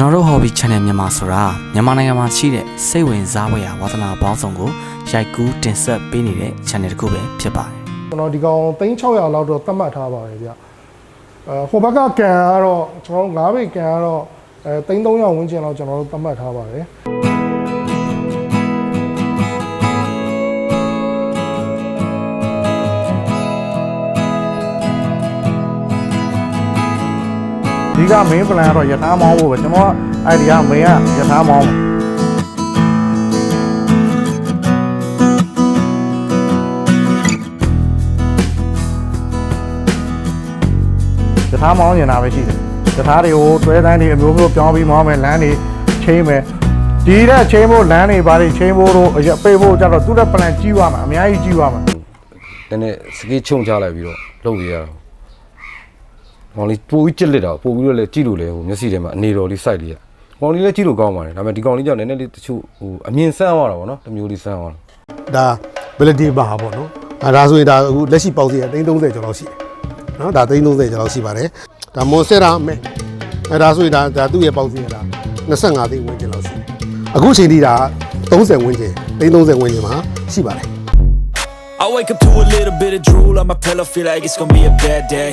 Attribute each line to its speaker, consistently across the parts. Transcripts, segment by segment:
Speaker 1: ကျွန်တော်တို့ hobby channel မြန်မာဆိုတာမြန်မာနိုင်ငံမှာရှိတဲ့စိတ်ဝင်စားဖွယ်ရာဝါသနာပေါင်းစုံကိုရိုက်ကူးတင်ဆက်ပေးနေတဲ့ channel တစ်ခုပဲဖြစ်ပါတယ်
Speaker 2: ကျွန်တော်ဒီကောင်3600လောက်တော့သတ်မှတ်ထားပါတယ်ဗျအဲဟိုဘက်ကကန်ကတော့ကျွန်တော်9ဘိတ်ကန်ကတော့အဲ3300ဝန်းကျင်လောက်ကျွန်တော်တို့သတ်မှတ်ထားပါတယ်
Speaker 3: ဒီက main plan ကတော့ယထာမောင်းဖို့ပဲကျွန်တော်က idea main ကယထာမောင်းယထာမောင်းနေတာပဲရှိတယ်ယထာတွေကိုတွဲတိုင်းတွေအမျိုးမျိုးပြောင်းပြီးမောင်းမယ်လမ်းတွေချင်းမယ်ဒီတဲ့ချင်းဖို့လမ်းတွေဘာတွေချင်းဖို့တို့အရပိတ်ဖို့ကြတော့သူ့တဲ့ plan ကြီးသွားမှာအများကြီးကြီးသွားမှာ
Speaker 4: နည်းနည်းစကေးချုံချလိုက်ပြီးတော့လုပ်ရရတာ မောင်လေးပိုပြီးကြစ်လက်တာပိုပြီးတော့လည်းကြည့်လို့လည်းဟိုမျက်စိထဲမှာအနေတော်လေးစိုက်လေးရကောင်လေးလည်းကြည့်လို့ကောင်းပါတယ်ဒါပေမဲ့ဒီကောင်လေးကြောင့်နည်းနည်းလေးတချို့ဟိုအမြင်ဆန်းသွားတာဗောနော်တစ်မျိုးလေးဆန်းသွားတာ
Speaker 5: ဒါ ability ပါဟာပေါ့နော်အဲဒါဆိုရင်ဒါအခုလက်ရှိပေါက်စီက330ကျော်လောက်ရှိတယ်နော်ဒါ330ကျော်လောက်ရှိပါတယ်ဒါမွန်ဆက်ရာမဲအဲဒါဆိုရင်ဒါဒါသူ့ရဲ့ပေါက်စီကဒါ25သိန်းဝန်းကျင်လောက်ရှိတယ်အခုချိန်ထိဒါ30ဝန်းကျင်330ဝန်းကျင်မှာရှိပါတယ်
Speaker 6: I wake up to a little bit of drool on my pillow, feel like it's gonna be a bad day.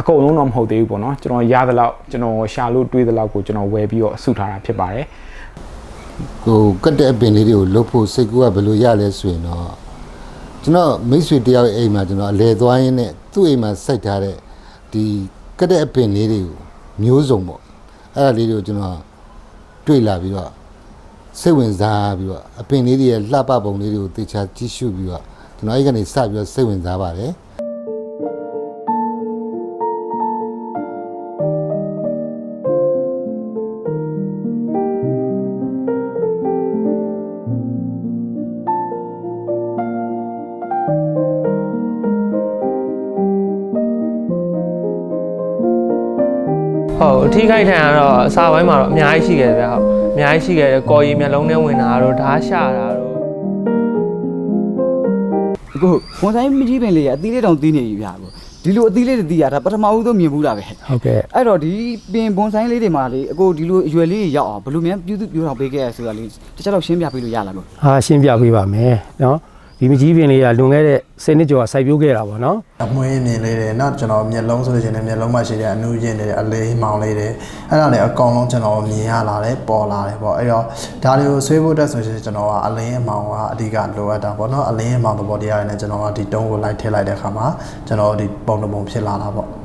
Speaker 7: အကုန်လုံးတော့မဟုတ်သေးဘူးပေါ့နော်ကျွန်တော်ရသလောက်ကျွန်တော်ရှာလို့တွေးသလောက်ကိုကျွန်တော်ဝယ်ပြီးတော့စုထားတာဖြစ်ပါတယ်
Speaker 8: ဟိုကတ်တဲ့အပင်လေးတွေကိုလှုပ်ဖို့စိတ်ကူကဘယ်လိုရလဲဆိုရင်တော့ကျွန်တော်မိတ်ဆွေတယောက်ရဲ့အိမ်မှာကျွန်တော်အလဲသွားရင်းနဲ့သူ့အိမ်မှာစိုက်ထားတဲ့ဒီကတ်တဲ့အပင်လေးတွေကိုမျိုးစုံပေါ့အဲ့ဒါလေးတွေကိုကျွန်တော်တွေ့လာပြီးတော့စိတ်ဝင်စားပြီးတော့အပင်လေးတွေရဲ့လှပပုံလေးတွေကိုတေချာကြည့်ရှုပြီးတော့ကျွန်တော်အဲ့ကနေစပြီးတော့စိတ်ဝင်စားပါတယ်
Speaker 9: ဟုတ်အထီးခိုက်ထန်ကတော့အစာပိုင်းမှာတော့အများကြီးရှိခဲ့ဗျာဟုတ်အများကြီးရှိခဲ့တယ်ကော်ရီမျက်လုံးထဲဝင်တာတို့ဓားရှာတာတို့
Speaker 10: ကိုဝန်ဆိုင်မကြီးပင်လေးကအသီးလေးတောင်သီးနေပြီဗျာကိုဒီလိုအသီးလေးတွေသီးရတာပထမဦးဆုံးမြင်ဘူးတာပဲ
Speaker 7: ဟုတ်ကဲ့
Speaker 10: အဲ့တော့ဒီပင်ဘွန်ဆိုင်လေးတွေမှာလေအကိုဒီလိုအရွယ်လေးတွေရောက်အောင်ဘယ်လိုများပြုစုပြောင်းအောင်ပေးခဲ့ရဆိုတာလေးတစ်ချက်တော့ရှင်းပြပေးလို့ရလားလို့
Speaker 11: ဟာရှင်းပြပေးပါမယ်နော် ဒီမကြီးပင်လေးကလွန်ခဲ့တဲ့ဆယ်နှစ်ကျော်ကစိုက်ပျိုးခဲ့တာပေါ့နော်
Speaker 3: အမွှေးနေလေးတယ်နောက်ကျွန်တော်မျက်လုံးဆိုလို့ရှိရင်လည်းမျက်လုံးမှာရှိတဲ့အနုရင်တွေအလေးမောင်လေးတွေအဲ့ဒါတွေအကောင်လုံးကျွန်တော်မြင်ရလာတယ်ပေါ်လာတယ်ပေါ့အဲ့တော့ဒါတွေကိုဆွေးဖို့တက်ဆိုရှင်ကျွန်တော်ကအလင်းအမောင်ကအဓိကလိုအပ်တာပေါ့နော်အလင်းအမောင်သဘောတရားတွေနဲ့ကျွန်တော်ကဒီတုံးကိုလိုက်ထည့်လိုက်တဲ့အခါမှာကျွန်တော်ဒီပုံတပုံဖြစ်လာတာပေါ့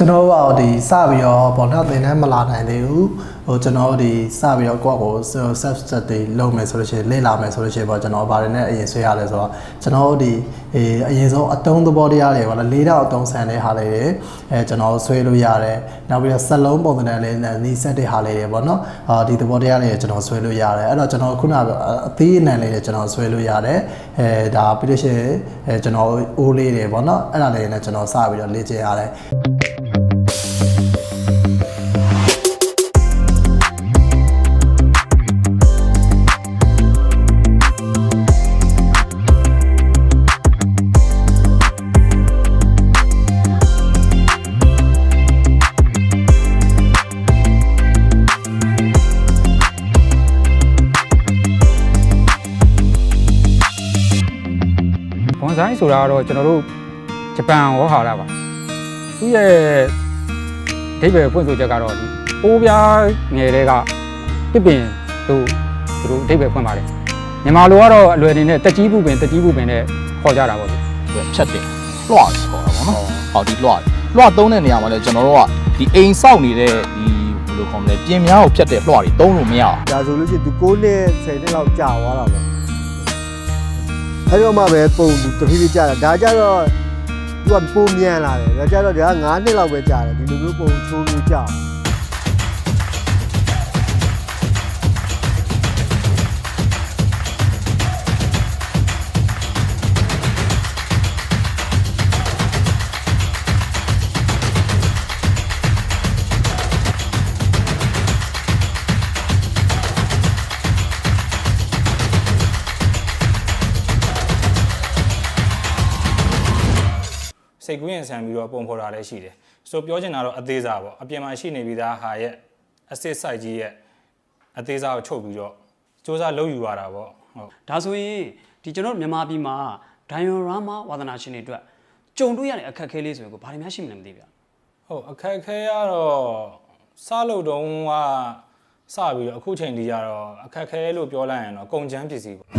Speaker 3: ကျွန်တော်တို့ကဒီစပြီးတော့ပေါ့နော်သင်တန်းမလာနိုင်သေးဘူးဟိုကျွန်တော်တို့ဒီစပြီးတော့ကိုယ့်ကို self set တွေလုပ်မယ်ဆိုလို့ရှိရင်လေ့လာမယ်ဆိုလို့ရှိရင်ပေါ့ကျွန်တော်ဗားရနဲ့အရင်ဆွဲရတယ်ဆိုတော့ကျွန်တော်တို့ဒီအေးအရင်ဆုံးအတုံးသဘောတရားတွေပေါ့နော်လေးတော့အတုံးဆန်တဲ့ဟာလေးတွေအဲကျွန်တော်ဆွဲလို့ရတယ်နောက်ပြီးတော့စက်လုံးပုံစံလေးနဲ့နီးစက်တဲ့ဟာလေးတွေပေါ့နော်အာဒီသဘောတရားလေးတွေကျွန်တော်ဆွဲလို့ရတယ်အဲ့တော့ကျွန်တော်ခုနကအသေးအနံလေးတွေကျွန်တော်ဆွဲလို့ရတယ်အဲဒါပြီးလို့ရှိရင်အဲကျွန်တော်အိုးလေးတွေပေါ့နော်အဲ့ဒါလေးတွေနဲ့ကျွန်တော်စပြီးတော့လေ့ကျင့်ရတယ်
Speaker 7: ဘွ န်ဆိုင်ဆိုတာကတော့ကျွန်တော်တို့ဂျပန်ဝေါ်ဟာရပါသူ့ရဲ့ ဒိဗေဖွင့်ဆိုချက်ကတော့ဒီအိုးပြားငယ်တွေကတစ်ပင်တို့သူတို့ဒိဗေဖွင့်ပါတယ်မြန်မာလိုကတော့အလွယ်နေနဲ့တက်ကြီးပုပင်တက်ကြီးပုပင်နဲ့ခေါ်ကြတာပေါ့လေ
Speaker 12: ဖြတ်တယ်လွှတ်ခေါ်တာပေါ့နော်ဟောဒီလွှတ်လွှတ်သုံးတဲ့နေရာမှာလည်းကျွန်တော်တို့ကဒီအိမ်ဆောက်နေတဲ့ဒီဘယ်လိုခေါ်မလဲပြင်များကိုဖြတ်တဲ့လွှတ်တွေသုံးလို့မရအောင်
Speaker 5: ဒါဆိုလို့ရှိရင်ဒီ6နှစ်10နှစ်လောက်ကြာသွားတာပေါ့အဲ့တော့မှပဲပုံတဖြည်းဖြည်းကြာတာဒါကြတော့ သူကပုံမြန်လာတယ်ဒါကြတော့ဒါက9နှစ်လောက်ပဲကြာတယ်ဒီလိုမျိုးပုံချိုးမျိုးကြာအောင်
Speaker 13: ကူးရင်ဆန်ပြီးတော့ပုံဖော်တာလည်းရှိတယ်ဆိုပြောချင်တာတော့အသေးစားပေါ့အပြင်မှာရှိနေပြီးသားဟာရဲ့ assist site ကြီးရဲ့အသေးစားကိုချုပ်ပြီးတော့စ조사လုပ်ယူရတာပေါ့ဟုတ်
Speaker 14: ဒါဆိုရင်ဒီကျွန်တော်တို့မြန်မာပြည်မှာဒိုင်ယိုရာမာဝါသနာရှင်တွေအတွက်ကြုံတွေ့ရတဲ့အခက်အခဲလေးဆိုရင်ကိုဘာတွေများရှိမလဲမသိဗျာ
Speaker 13: ဟုတ်အခက်အခဲကတော့စလို့တုံးကစပြီးတော့အခုချိန်ဒီကြတော့အခက်အခဲလို့ပြောလိုက်ရင်တော့ကုန်ချမ်းပစ္စည်းပေါ့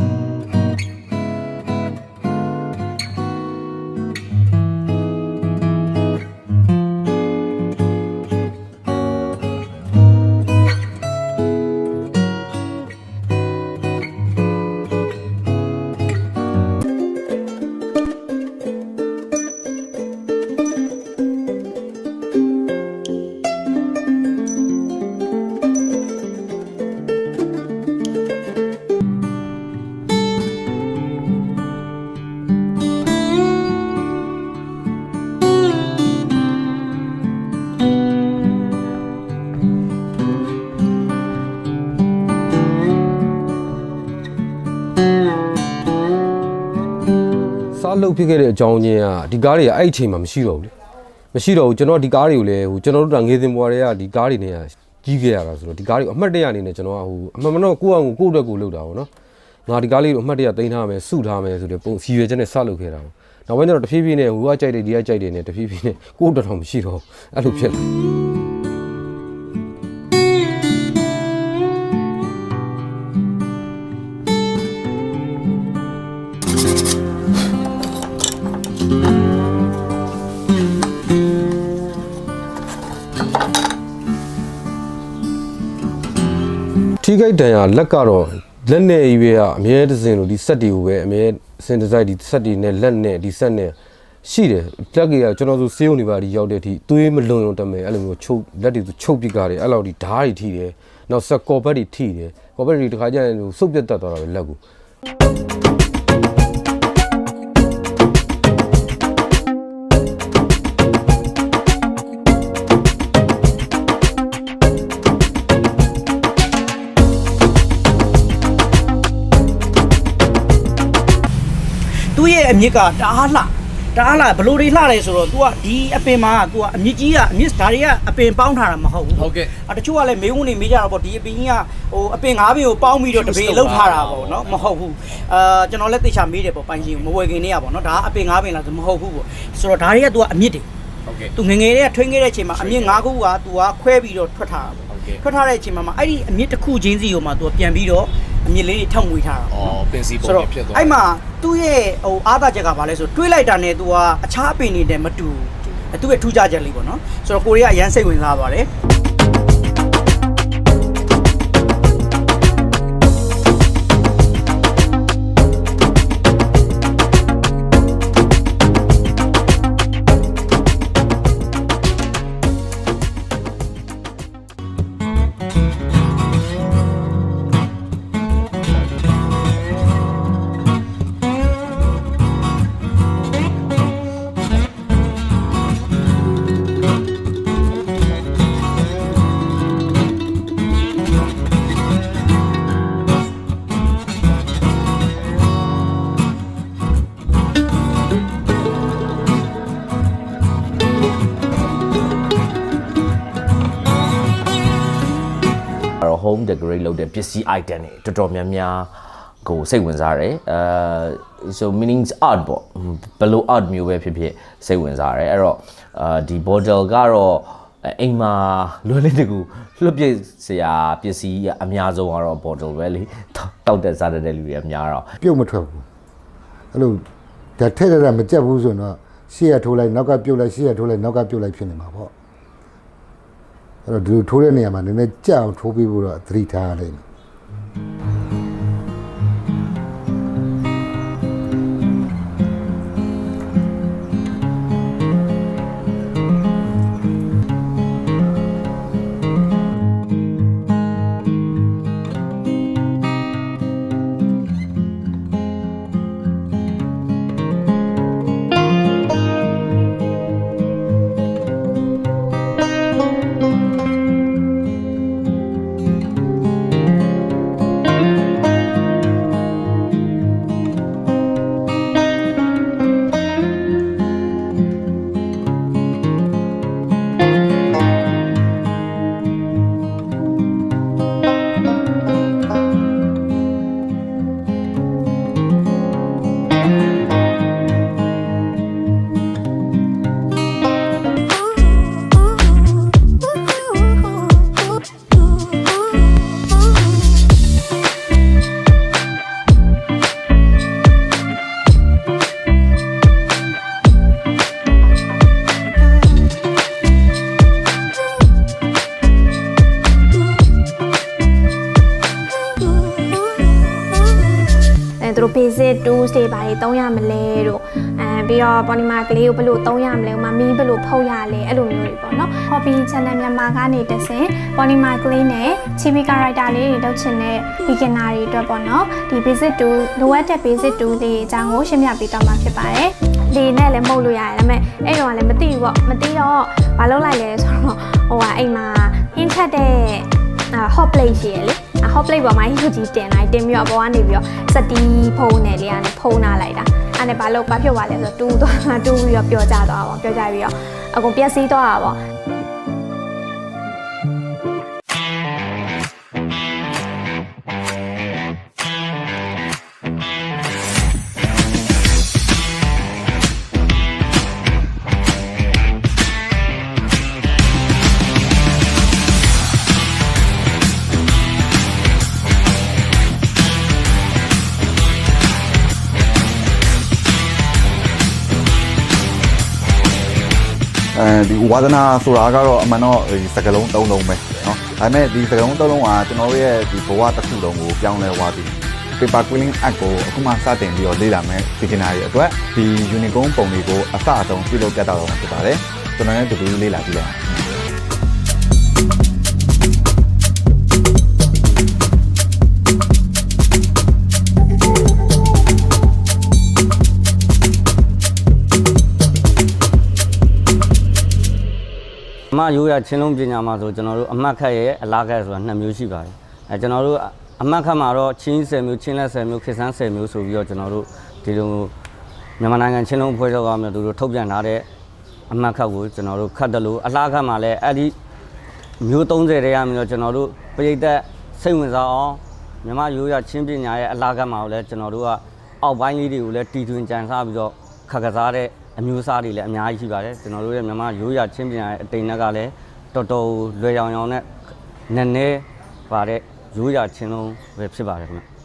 Speaker 4: လုတ်ဖြစ်ခဲ့တဲ့အကြောင်းချင်းကဒီကားတွေကအဲ့ဒီအချိန်မှာမရှိတော့ဘူးလေမရှိတော့ဘူးကျွန်တော်ဒီကားတွေကိုလည်းဟိုကျွန်တော်တို့ကငေးစင်ဘွားတွေကဒီကားတွေနဲ့ကြီးခဲ့ရတာဆိုတော့ဒီကားတွေကိုအမှတ်တရအနေနဲ့ကျွန်တော်ကဟိုအမှန်မတော့ကိုယ့်အကူကိုယ့်အတွက်ကိုလုပ်တာပေါ့နော်ငါဒီကားလေးကိုအမှတ်တရတင်ထားမယ်စုထားမယ်ဆိုတဲ့ပုံစီရွယ်ချက်နဲ့စလုပ်ခဲ့တာပေါ့နောက်ပိုင်းကျတော့တဖြည်းဖြည်းနဲ့ဟိုကကြိုက်တယ်ဒီကကြိုက်တယ်နဲ့တဖြည်းဖြည်းနဲ့ကိုယ့်အတွက်တော့မရှိတော့ဘူးအဲ့လိုဖြစ်လာ ထိခိုက်တန်ရာလက်ကတော့လက်နဲ့ကြီးပဲကအမြဲတစင်လို့ဒီဆက်တွေကိုပဲအမြဲစင်ဒီဇိုင်းဒီဆက်တွေနဲ့လက်နဲ့ဒီဆက်နဲ့ရှိတယ်လက်ကကျွန်တော်ဆိုစေးုံနေပါဒီရောက်တဲ့အထိသွေးမလွန်ရုံတမယ်အဲ့လိုမျိုးချုပ်လက်တွေဆိုချုပ်ပစ်ကြတယ်အဲ့လိုဒီဓားတွေထိတယ်နောက်ဆက်ကော်ဘက်တွေထိတယ်ကော်ဘက်တွေတခါကျရင်ဟိုစုပ်ပြတ်တတ်သွားတာပဲလက်ကို
Speaker 15: သူ့ရဲ့အမြစ်ကတအားလှတအားလှဘလို့တွေလှတယ်ဆိုတော့ तू ကဒီအပင်မှာ तू ကအမြစ်ကြီးကအမြစ်ဒါတွေကအပင်ပေါင်းထားတာမဟုတ်ဘူးဟုတ်ကဲ့အတချို့ကလည်းမေးခွန်းနေမေးကြတာပေါ့ဒီအပင်ကြီးကဟိုအပင်၅ပင်ကိုပေါင်းပြီးတော့တပင်လောက်ထားတာပေါ့နော်မဟုတ်ဘူးအာကျွန်တော်လည်းသိချာမေးတယ်ပေါ့ပိုင်ရှင်မဝယ်ခင်နေရပေါ့နော်ဒါကအပင်၅ပင်လားဆိုမဟုတ်ဘူးပေါ့ဆိုတော့ဒါတွေက तू ကအမြစ်တွေဟုတ်ကဲ့ तू ငယ်ငယ်လေးကထွင်းခဲ့တဲ့အချိန်မှာအမြစ်၅ခုက तू ကခွဲပြီးတော့ထွက်ထားတာပေါ့ထွက်ထားတဲ့အချိန်မှာအဲ့ဒီအမြစ်တစ်ခုချင်းစီကိုမှ तू ပြန်ပြီးတော့ အမြစ်လေးတွေထောက်ငွေထားတာပေါ့နော်
Speaker 12: ပင်စီပုံ
Speaker 15: ဆိုတော့
Speaker 12: ဖြစ်သွား
Speaker 15: အဲ့မှာသူ့ရဲ့ဟိုအားသာချက်ကဘာလဲဆိုတွေးလိုက်တာနဲ့ तू ကအခြားအပင်တွေနဲ့မတူဘူးသူ့ရဲ့ထူးခြားချက်လေးပေါ့နော်ဆိုတော့ကိုရီးယားအရန်စိတ်ဝင်စားပါတယ်
Speaker 16: home decorate လုပ်တဲ့ပစ္စည်း item တွေတော်တော်များများကိုစိတ်ဝင်စားတယ်အဲ so meanings art ပေါ့ဘယ်လို art မျိုးပဲဖြစ်ဖြစ်စိတ်ဝင်စားတယ်အဲ့တော့အာဒီ bottle ကတော့အိမ်မှာလွယ်လေးတကူလွတ်ပြစ်စရာပစ္စည်းအများဆုံးကတော့ bottle ပဲလေတောက်တဲ့စားတဲ့လူတွေအများတော့
Speaker 8: ပြုတ်မထွက်ဘူးအဲ့လိုဒါထက်ရတာမကြက်ဘူးဆိုတော့ရှေ့ရထိုးလိုက်နောက်ကပြုတ်လိုက်ရှေ့ရထိုးလိုက်နောက်ကပြုတ်လိုက်ဖြစ်နေမှာပေါ့ အဲ့တော့ဒီလိုထိုးတဲ့နေရာမှာနည်းနည်းကြက်အောင်ထိုးပေးဖို့တော့သတိထားရလိမ့်မယ်
Speaker 17: သူတို့ basic tools တွေဘာတွေသုံးရမလဲတို့အဲပြီးတော့ polymer ကလေးကိုဘယ်လိုသုံးရမလဲဥမာမီးဘယ်လိုဖုတ်ရလဲအဲ့လိုမျိုးတွေပေါ့နော် hobby channel မြန်မာကနေတဆင် polymer ကလေးနဲ့ chibi character လေးတွေလုပ်ချင်တဲ့ beginner တွေအတွက်ပေါ့နော်ဒီ basic tool လိုအပ်တဲ့ basic tool တွေအကြောင်းကိုရှင်းပြပေးတော့မှာဖြစ်ပါတယ်လေနဲ့လည်းမှုတ်လို့ရတယ်ဒါပေမဲ့အဲ့တော့လည်းမသိဘူးပေါ့မသိတော့မလုပ်လိုက်လဲဆိုတော့ဟိုကအိမ်မှာဟင်းချက်တဲ့အာ hot plate ရှိရလေ အာ hot plate ပေါ်မှာဟင်းကြီးတင်လိုက်တင်ပြီးတော့ပေါ်ကနေပြီးတော့စတီးဖုံးနယ်လေးကနေဖုံးနာလိုက်တာအဲ့နဲ့ဘာလို့ဘာဖြစ်သွားလဲဆိုတော့တူးသွားတာတူးပြီးတော့ပျော်ကျသွားတာပေါ့ပျော်ကျပြီးတော့အကုန်ပျက်စီးသွားတာပေါ့
Speaker 18: ဝါသနာဆိုတာကတော့အမှန်တော့ဒီစကလုံး၃လုံးပဲเนาะဒါပေမဲ့ဒီစကလုံး၃လုံးကကျွန်တော်တို့ရဲ့ဒီဘဝတစ်ခုလုံးကိုပြောင်းလဲသွားပြီ paper quilling app ကိုအခုမှစတင်ပြီးတော့လေ့လာမယ် beginner တွေအတွက်ဒီ unicorn ပုံတွေကိုအစအဆုံးပြုလုပ်ပြသတော့မှာဖြစ်ပါတယ်ကျွန်တော်လည်းတူတူလေ့လာကြည့်လိုက်
Speaker 19: အော မရိုးရချင်းလုံးပညာမှာဆိုကျွန်တော်တို့အမှတ်ခတ်ရဲ့အလားခတ်ဆိုတာနှစ်မျိုးရှိပါတယ်အဲကျွန်တော်တို့အမှတ်ခတ်မှာတော့ချင်း10မျိုးချင်းလက်10မျိုးခေတ်ဆန်း10မျိုးဆိုပြီးတော့ကျွန်တော်တို့ဒီလိုမြန်မာနိုင်ငံချင်းလုံးအဖွဲ့ချုပ်ကမျိုးသူတို့ထုတ်ပြန်ထားတဲ့အမှတ်ခတ်ကိုကျွန်တော်တို့ခတ်တယ်လို့အလားခတ်မှာလည်းအဲ့ဒီမျိုး30တဲ့ရမျိုးကျွန်တော်တို့ပြည်သက်စိတ်ဝင်စားအောင်မြန်မာရိုးရချင်းပညာရဲ့အလားခတ်မှာကိုလည်းကျွန်တော်တို့ကအောက်ပိုင်းလေးတွေကိုလည်းတီထွင်ကြံစားပြီးတော့ခတ်ကစားတဲ့ အမျိုးအစားတွေလည်းအများကြီးရှိပါတယ်ကျွန်တော်တို့ရဲ့မြန်မာရိုးရချင်းပညာရဲ့အတိမ်ကလည်းတော်တော်လွယ်ရောင်ရောင်နဲ့နည်းနည်းပါတဲ့ရိုးရချင်းလုံးပဲဖြစ်ပါတယ်ခင်ဗျ